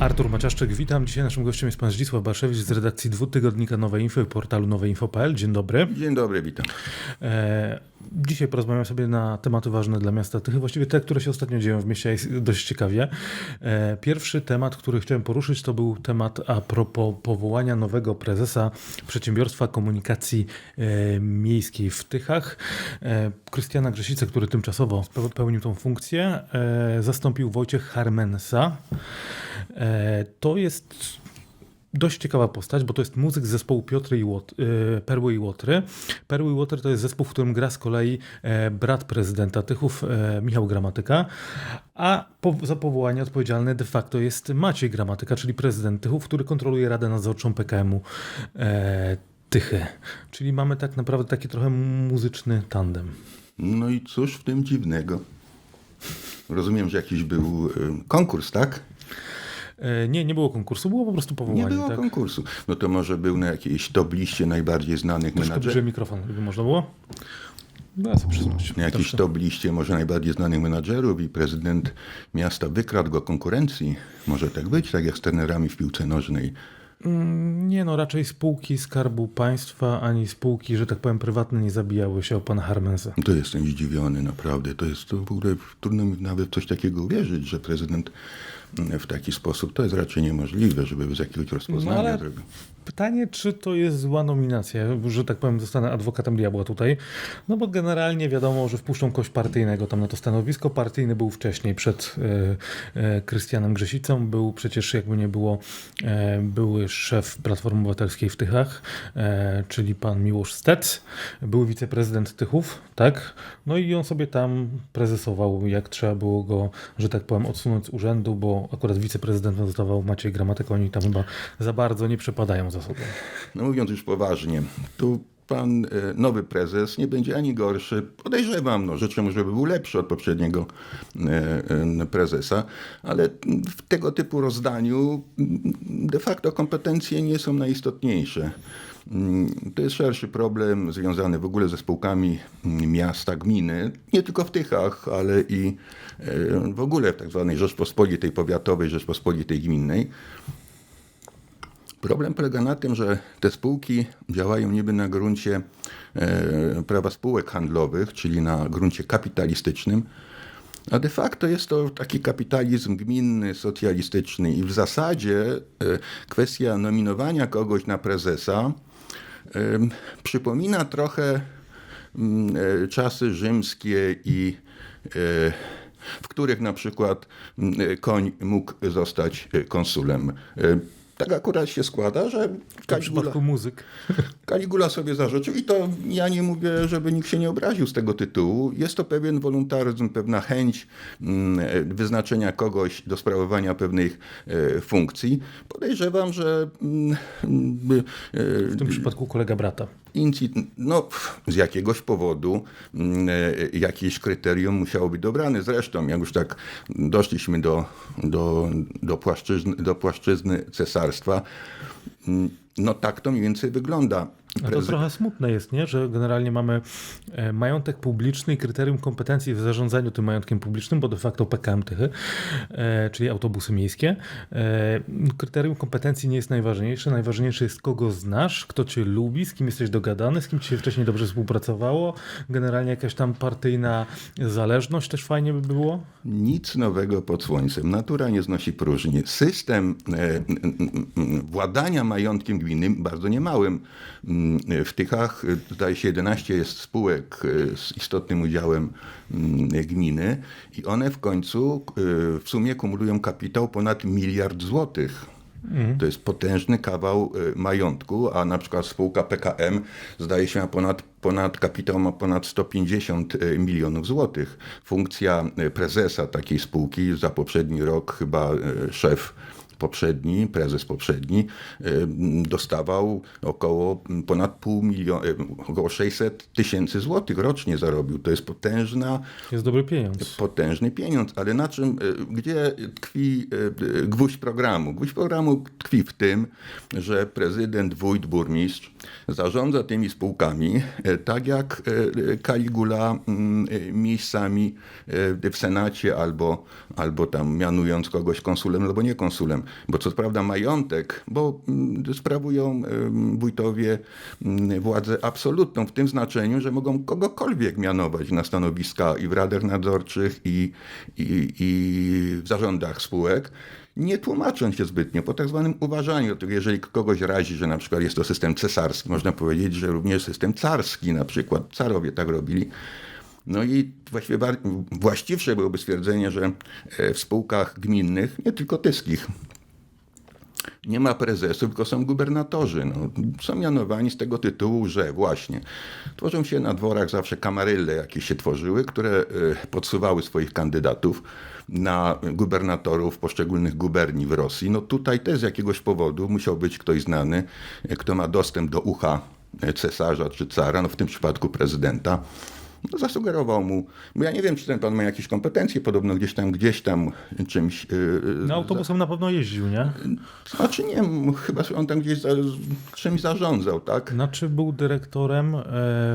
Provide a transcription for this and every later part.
Artur Maciaszczyk, witam. Dzisiaj naszym gościem jest pan Zdzisław Baszewicz z redakcji dwutygodnika Nowe Info i portalu noweinfo.pl. Dzień dobry. Dzień dobry, witam. E, dzisiaj porozmawiam sobie na tematy ważne dla miasta Tychy, właściwie te, które się ostatnio dzieją w mieście, jest dość ciekawie. E, pierwszy temat, który chciałem poruszyć, to był temat a propos powołania nowego prezesa Przedsiębiorstwa Komunikacji e, Miejskiej w Tychach. E, Krystiana Grzesice, który tymczasowo pełnił tą funkcję, e, zastąpił Wojciech Harmensa. E, To jest dość ciekawa postać, bo to jest muzyk z zespołu Piotry i Łot, e, Perły i Łotry. Perły i Łotry to jest zespół, w którym gra z kolei e, brat prezydenta Tychów, Michał Gramatyka, a za powołanie odpowiedzialny de facto jest Maciej Gramatyka, czyli prezydent Tychów, który kontroluje Radę Nadzorczą PKM-u Tychy. Czyli mamy tak naprawdę taki trochę muzyczny tandem. No i cóż w tym dziwnego? Rozumiem, że jakiś był konkurs, tak? E, nie, nie było konkursu, było po prostu Nie powołanie. było tak? konkursu. No to może był na jakiejś top liście najbardziej znanych Troszkę bliżej menadżerów. mikrofon, gdyby można było. No, ja sobie przyznać. Na jakiejś top liście może najbardziej znanych menadżerów i prezydent miasta wykradł go konkurencji. Może tak być, tak jak z trenerami w piłce nożnej. Mm, Nie no, raczej spółki Skarbu Państwa, ani spółki, że tak powiem, prywatne nie zabijały się o pana Harmensa. To jestem zdziwiony, naprawdę. To jest to w ogóle trudno mi nawet coś takiego uwierzyć, że prezydent w taki sposób, to jest raczej niemożliwe, żeby z jakiegoś rozpoznania ale- zrobił. Pytanie, czy to jest zła nominacja, że tak powiem, zostanę adwokatem diabła tutaj. No bo generalnie wiadomo, że wpuszczą kogoś partyjnego tam na to stanowisko. Partyjny był wcześniej przed e, e, Krystianem Grzesicą. Był przecież, jakby nie było, e, były szef Platformy Obywatelskiej w Tychach, czyli pan Miłosz Stec. Był wiceprezydent Tychów, tak? No i on sobie tam prezesował, jak trzeba było go, że tak powiem, odsunąć z urzędu, bo akurat wiceprezydentem zostawał Maciej Gramatyk. Oni tam chyba za bardzo nie przepadają za sobą. No mówiąc już poważnie, tu pan e, nowy prezes nie będzie ani gorszy, podejrzewam, no życzę żeby był lepszy od poprzedniego e, e, prezesa, ale w tego typu rozdaniu mm, de facto kompetencje nie są najistotniejsze. Mm, To jest szerszy problem związany w ogóle ze spółkami mm, miasta, gminy, nie tylko w Tychach, ale i w ogóle w tak zwanej Rzeczpospolitej Powiatowej, Rzeczpospolitej Gminnej. Problem polega na tym, że te spółki działają niby na gruncie e, prawa spółek handlowych, czyli na gruncie kapitalistycznym, a de facto jest to taki kapitalizm gminny, socjalistyczny i w zasadzie e, kwestia nominowania kogoś na prezesa e, przypomina trochę mm, czasy rzymskie i w których na przykład mm, koń mógł zostać konsulem. Tak akurat się składa, że W Kaligula, przypadku muzyk. Kaligula sobie zarzucił i to ja nie mówię, żeby nikt się nie obraził z tego tytułu. Jest to pewien wolontaryzm, pewna chęć mm, e, wyznaczenia kogoś do sprawowania pewnych e, funkcji. Podejrzewam, że mm, mm, W tym przypadku kolega brata. No, z jakiegoś powodu mm, e, jakieś kryterium musiało być dobrane. Zresztą, jak już tak doszliśmy do, do, do, płaszczyzny, do płaszczyzny cesarstwa, mm, no tak to mniej więcej wygląda. A to trochę smutne jest, nie? że generalnie mamy e, majątek publiczny i kryterium kompetencji w zarządzaniu tym majątkiem publicznym, bo de facto PKM Tychy, e, czyli autobusy miejskie. E, kryterium kompetencji nie jest najważniejsze. Najważniejsze jest kogo znasz, kto cię lubi, z kim jesteś dogadany, z kim ci się wcześniej dobrze współpracowało. Generalnie jakaś tam partyjna zależność też fajnie by było. Nic nowego pod słońcem. Natura nie znosi próżni. System władania majątkiem gminnym, bardzo niemałym, w Tychach, zdaje się 11 jest spółek e, z istotnym udziałem m, gminy i one w końcu e, w sumie kumulują kapitał ponad miliard złotych. To jest potężny kawał e, majątku, a na przykład spółka PKM zdaje się ma ponad, ponad kapitał ma ponad 150 e, milionów złotych. Funkcja prezesa takiej spółki za poprzedni rok chyba szef poprzedni, prezes poprzedni, dostawał około ponad pół miliona, około 600 tysięcy złotych rocznie zarobił. To jest potężna, Jest dobry pieniądz. potężny pieniądz, ale na czym, e, gdzie tkwi e, gwóźdź programu? Gwóźdź programu tkwi w tym, że prezydent, wójt, burmistrz zarządza tymi spółkami e, tak jak e, Kaligula mm, e, miejscami e, w Senacie albo, albo tam mianując kogoś konsulem albo nie konsulem. bo co prawda majątek, bo mm, sprawują wójtowie mm, władzę absolutną w tym znaczeniu, że mogą kogokolwiek mianować na stanowiska i w radach nadzorczych, i, i, i w zarządach spółek nie tłumacząc się zbytnio po tak zwanym uważaniu. Jeżeli kogoś razi, że na przykład jest to system cesarski, można powiedzieć, że również system carski na przykład. Carowie tak robili. No i właściwie właściwsze byłoby stwierdzenie, że e, w spółkach gminnych, nie tylko tyskich, nie ma prezesów, tylko są gubernatorzy. No, są mianowani z tego tytułu, że właśnie tworzą się na dworach zawsze kamaryle, jakieś się tworzyły, które e, podsuwały swoich kandydatów na gubernatorów poszczególnych guberni w Rosji. No tutaj też z jakiegoś powodu musiał być ktoś znany, e, kto ma dostęp do ucha e, cesarza czy cara, no w tym przypadku prezydenta. No, zasugerował mu, bo ja nie wiem, czy ten pan ma jakieś kompetencje, podobno gdzieś tam, gdzieś tam czymś. Yy, No autobusem na pewno jeździł, nie? znaczy nie, chyba on tam gdzieś za, czymś zarządzał, tak? Znaczy był dyrektorem e,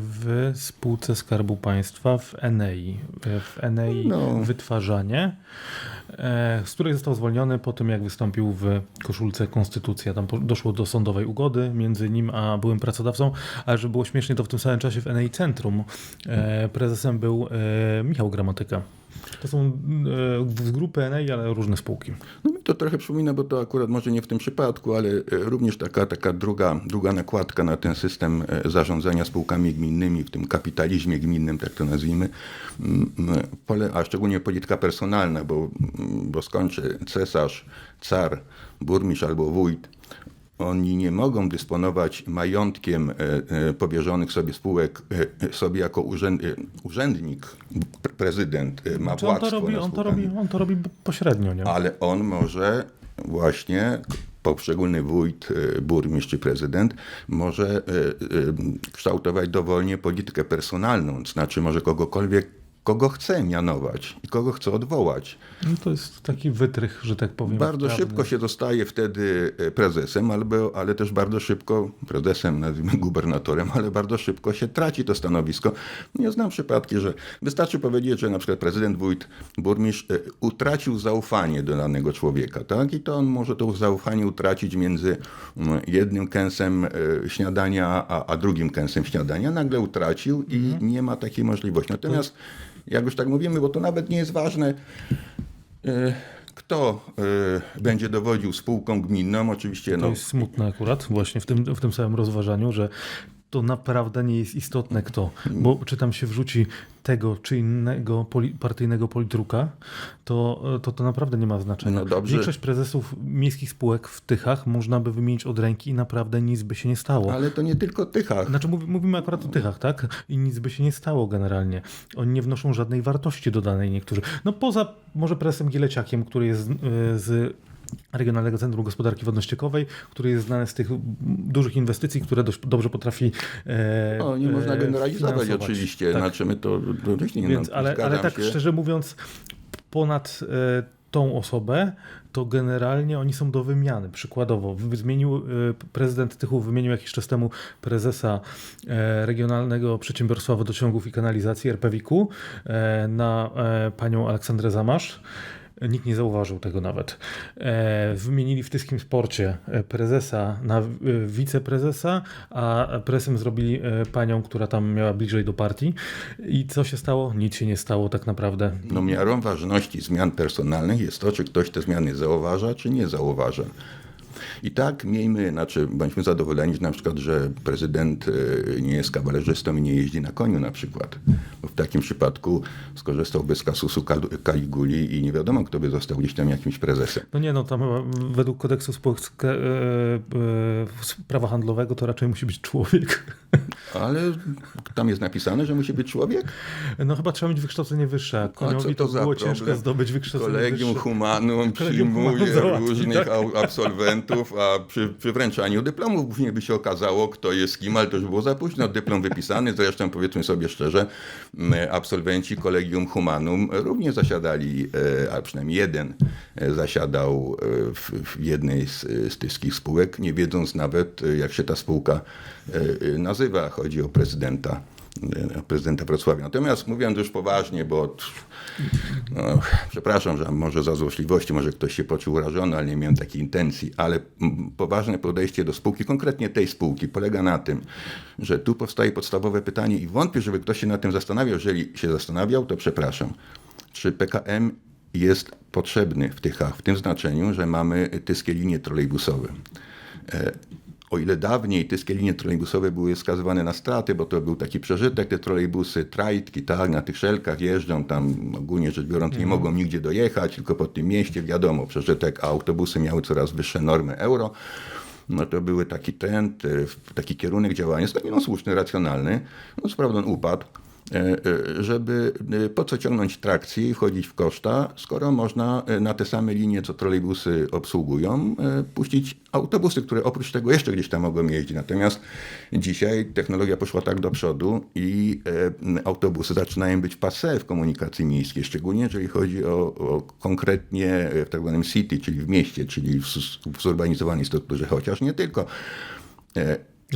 w spółce Skarbu Państwa w Enei. E, W Enei No. Wytwarzanie, z której został zwolniony po tym, jak wystąpił w koszulce Konstytucja. Tam doszło do sądowej ugody między nim a byłym pracodawcą, ale żeby było śmiesznie, to w tym samym czasie w Enei Centrum e, prezesem był e, Michał Gramatyka. To są e, z grupy Enei, ale różne spółki. No mi to trochę przypomina, bo to akurat może nie w tym przypadku, ale e, również taka, taka druga, druga nakładka na ten system e, zarządzania spółkami gminnymi, w tym kapitalizmie gminnym, tak to nazwijmy, mm, mm, a szczególnie polityka personalna, bo, bo skończy cesarz, car, burmistrz albo wójt, oni nie mogą dysponować majątkiem e, e, powierzonych sobie spółek e, sobie jako urzęd, urzędnik, pre- prezydent ma Czy on to robi, on to robi, on to robi pośrednio, nie? Ale on może właśnie, poszczególny wójt, burmistrz czy prezydent, może kształtować dowolnie politykę personalną, znaczy może kogokolwiek, kogo chce mianować i kogo chce odwołać. No to jest taki wytrych, że tak powiem. Bardzo prawny. szybko się zostaje wtedy e, prezesem, albo, ale też bardzo szybko, prezesem, nazwijmy gubernatorem, ale bardzo szybko się traci to stanowisko. Nie znam przypadki, że wystarczy powiedzieć, że na przykład prezydent, wójt, burmistrz e, utracił zaufanie do danego człowieka, tak? I to on może to zaufanie utracić między mm, jednym kęsem e, śniadania, a, a drugim kęsem śniadania. Nagle utracił i nie ma takiej możliwości. Natomiast, jak już tak mówimy, bo to nawet nie jest ważne, E, Kto e, będzie dowodził spółką gminną? Oczywiście To no, jest smutne akurat, właśnie w tym, w tym samym rozważaniu, że to naprawdę nie jest istotne kto, bo czy tam się wrzuci tego czy innego poli, partyjnego politruka, to, to to naprawdę nie ma znaczenia. No dobrze. Większość prezesów miejskich spółek w Tychach można by wymienić od ręki i naprawdę nic by się nie stało. ale to nie tylko Tychach. Znaczy mówi- mówimy akurat o Tychach, tak? I nic by się nie stało generalnie. Oni nie wnoszą żadnej wartości dodanej niektórzy. No poza może prezesem Gieleciakiem, który jest z, y, z Regionalnego Centrum Gospodarki Wodno-Ściekowej, który jest znany z tych dużych inwestycji, które dość dobrze potrafi e, No, nie można e, generalizować oczywiście. Tak. Znaczy my to, to nie, Więc, no, ale, ale tak się. szczerze mówiąc, ponad e, tą osobę, to generalnie oni są do wymiany. Przykładowo, zmienił e, prezydent Tychów wymienił jakiś czas temu prezesa e, Regionalnego Przedsiębiorstwa Wodociągów i Kanalizacji RPWiK-u na panią Aleksandrę Zamasz. Nikt nie zauważył tego nawet. E, wymienili w tyskim sporcie e, prezesa na e, wiceprezesa, a presem zrobili panią, która tam miała bliżej do partii. I co się stało? Nic się nie stało tak naprawdę. No, miarą ważności zmian personalnych jest to, czy ktoś te zmiany zauważa, czy nie zauważa. I tak miejmy, znaczy bądźmy zadowoleni, że na przykład, że prezydent e, nie jest kawalerzystą i nie jeździ na koniu na przykład. Bo w takim przypadku skorzystałby z kasusu Kal- Kaliguli i nie wiadomo, kto by został gdzieś tam jakimś prezesem. No nie, no tam według kodeksu spółek e, e, prawa handlowego to raczej musi być człowiek. Ale tam jest napisane, że musi być człowiek? No chyba trzeba mieć wykształcenie wyższe. Koniowi to to było problem? ciężko zdobyć wykształcenie Kolegium wyższe. Humanum Kolegium Humanum przyjmuje różnych tak? au- absolwentów, a przy, przy wręczaniu dyplomów później by się okazało, kto jest kim, ale to już było za późno. Dyplom wypisany, zresztą powiedzmy sobie szczerze, absolwenci Kolegium Humanum również zasiadali, e, a przynajmniej jeden e, zasiadał e, w, w jednej z, z tyskich spółek, nie wiedząc nawet, jak się ta spółka nazywa. Chodzi o prezydenta prezydenta Wrocławia. Natomiast mówiąc już poważnie, bo no, przepraszam, że może za złośliwości, może ktoś się poczuł urażony, ale nie miałem takiej intencji, ale poważne podejście do spółki, konkretnie tej spółki, polega na tym, że tu powstaje podstawowe pytanie i wątpię, żeby ktoś się nad tym zastanawiał. Jeżeli się zastanawiał, to przepraszam. Czy PKM jest potrzebny w Tychach, w tym znaczeniu, że mamy tyskie linie trolejbusowe? O ile dawniej tyskie linie trolejbusowe były skazywane na straty, bo to był taki przeżytek, te trolejbusy, trajtki, tak, na tych szelkach jeżdżą, tam ogólnie rzecz biorąc nie mogą nigdzie dojechać, tylko po tym mieście, wiadomo, przeżytek, a autobusy miały coraz wyższe normy euro, no to były taki trend, e, taki kierunek działania, no słuszny, racjonalny, no co prawda on upadł, żeby e, po co ciągnąć trakcję i wchodzić w koszta, skoro można e, na te same linie, co trolejbusy obsługują, e, puścić autobusy, które oprócz tego jeszcze gdzieś tam mogą jeździć. Natomiast dzisiaj technologia poszła tak do przodu i e, autobusy zaczynają być passé w komunikacji miejskiej, szczególnie jeżeli chodzi o, o konkretnie e, w tak zwanym city, czyli w mieście, czyli w, w zurbanizowanej strukturze, chociaż nie tylko.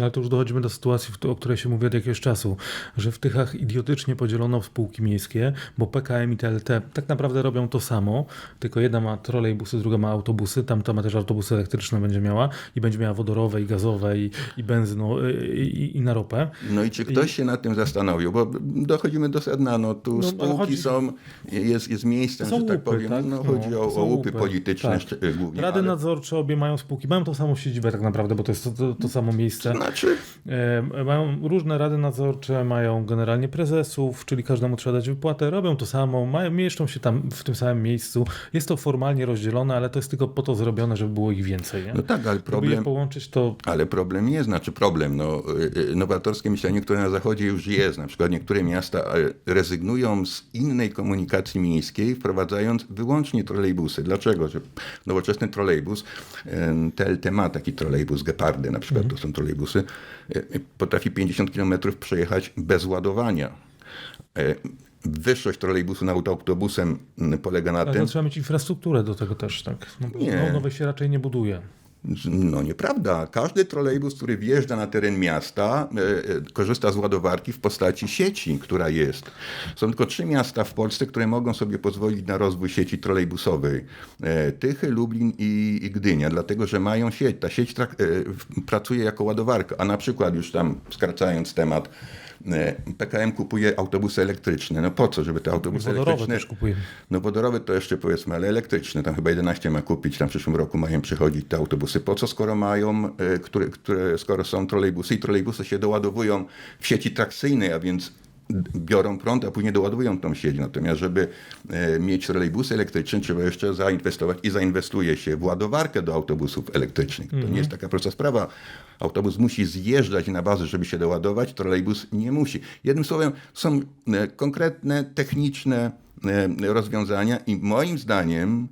Ale to już dochodzimy do sytuacji, o której się mówi od jakiegoś czasu, że w Tychach idiotycznie podzielono w spółki miejskie, bo PKM i TLT tak naprawdę robią to samo, tylko jedna ma trolejbusy, druga ma autobusy, tamta ma też autobusy elektryczne będzie miała i będzie miała wodorowe i gazowe i, i benzyno i, i, i na ropę. No i czy ktoś się nad tym zastanowił? Bo dochodzimy do sedna, no tu No, spółki chodzi- są, jest, jest miejscem, Są że tak łupy, powiem, tak? no No, chodzi o, są o łupy łupy, polityczne tak. głównie. Rady ale- nadzorcze obie mają spółki, mają tą samą siedzibę tak naprawdę, bo to jest to, to, to samo miejsce. Znaczy, E, Mają różne rady nadzorcze, mają generalnie prezesów, czyli każdemu trzeba dać wypłatę, robią to samo, mają, mieszczą się tam w tym samym miejscu. Jest to formalnie rozdzielone, ale to jest tylko po to zrobione, żeby było ich więcej. Nie? no tak, ale problem, połączyć, to Ale problem nie znaczy problem. No, y, y, nowatorskie myślenie, które na zachodzie już jest, na przykład niektóre miasta y, rezygnują z innej komunikacji miejskiej, wprowadzając wyłącznie trolejbusy. Dlaczego? Że nowoczesny trolejbus, TLT ma taki trolejbus Gepardy, na przykład to są trolejbusy, y, y, potrafi 50 km przejechać bez ładowania. Y, Wyższość trolejbusu nad autobusem y, polega na ale tym, to trzeba mieć infrastrukturę do tego też, tak? No, Nie. No, nowe się raczej nie buduje. No nieprawda. Każdy trolejbus, który wjeżdża na teren miasta, e, e, korzysta z ładowarki w postaci sieci, która jest. Są tylko trzy miasta w Polsce, które mogą sobie pozwolić na rozwój sieci trolejbusowej. E, Tychy, Lublin i, Gdynia, dlatego że mają sieć. Ta sieć pracuje jako ładowarka, a na przykład już tam skracając temat, PKM kupuje autobusy elektryczne. No po co, żeby te autobusy Wodorowe elektryczne... też kupuje. No wodorowe to jeszcze powiedzmy, ale elektryczne, tam chyba 11 ma kupić, tam w przyszłym roku mają przychodzić te autobusy. Po co, skoro mają, e, które, które, skoro są trolejbusy i trolejbusy się doładowują w sieci trakcyjnej, a więc biorą prąd, a później doładowują tą sieć. Natomiast, żeby e, mieć trolejbusy elektryczne, trzeba jeszcze zainwestować i zainwestuje się w ładowarkę do autobusów elektrycznych. To nie jest taka prosta sprawa. Autobus musi zjeżdżać na bazę, żeby się doładować, trolejbus nie musi. Jednym słowem, są e, konkretne, techniczne e, rozwiązania i moim zdaniem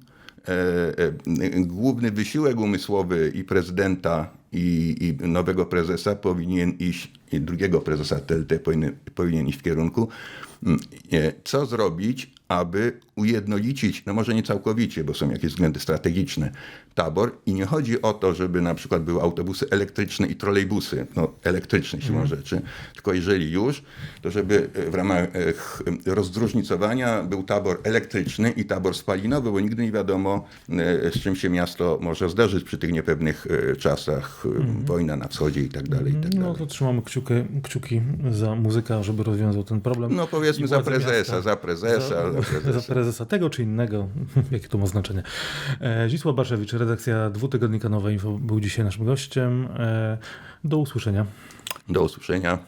główny wysiłek umysłowy i prezydenta i, i nowego prezesa powinien iść, i drugiego prezesa TLT powinien, powinien iść w kierunku, mm, e, co zrobić, aby ujednolicić, no może nie całkowicie, bo są jakieś względy strategiczne, tabor. I nie chodzi o to, żeby na przykład były autobusy elektryczne i trolejbusy, no elektryczne siłą rzeczy, tylko jeżeli już, to żeby e, w ramach e, rozdróżnicowania był tabor elektryczny i tabor spalinowy, bo nigdy nie wiadomo, e, z czym się miasto może zderzyć przy tych niepewnych czasach, e, wojna na wschodzie i tak dalej, i tak No dalej. to trzymamy kciuki, kciuki za muzyka, żeby rozwiązał ten problem. No powiedzmy za prezesa, za prezesa, za za, prezesa. za prezesa tego czy innego, jakie to ma znaczenie. E, Zisław Baszewicz, redakcja dwutygodnika Nowe Info był dzisiaj naszym gościem. E, do usłyszenia. Do usłyszenia.